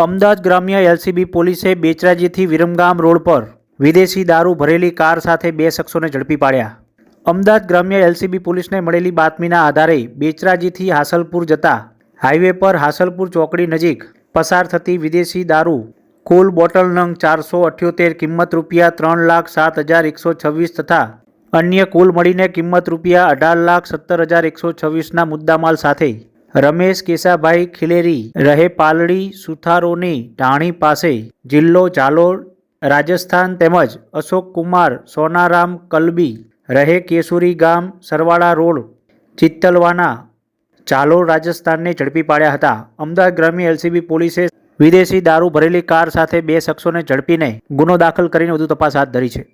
અમદાવાદ ગ્રામ્ય એલસીબી પોલીસે બેચરાજીથી વિરમગામ રોડ પર વિદેશી દારૂ ભરેલી કાર સાથે બે શખ્સોને ઝડપી પાડ્યા. અમદાવાદ ગ્રામ્ય એલસીબી પોલીસને મળેલી બાતમીના આધારે બેચરાજીથી હાસલપુર જતા હાઈવે પર હાસલપુર ચોકડી નજીક પસાર થતી વિદેશી દારૂ કુલ બોટલ નંગ ચારસો અઠ્યોતેર કિંમત રૂપિયા ત્રણ લાખ સાત હજાર એકસો છવ્વીસ તથા અન્ય કુલ મળીને કિંમત રૂપિયા અઢાર લાખ સત્તર હજાર એકસો છવ્વીસના મુદ્દામાલ સાથે રમેશ કેસાભાઈ ખિલેરી રહે પાલડી, સુથારોની ઢાણી પાસે, જિલ્લો જાલોર, રાજસ્થાન તેમજ અશોક કુમાર, સોનારામ કલબી રહે કેસુરી ગામ, સરવાળા રોડ, ચિત્તલવાના ઝાલોર રાજસ્થાનને ઝડપી પાડ્યા હતા. અમદાવાદ ગ્રામ્ય એલસીબી પોલીસે વિદેશી દારૂ ભરેલી કાર સાથે બે શખ્સોને ઝડપીને ગુનો દાખલ કરીને વધુ તપાસ હાથ ધરી છે.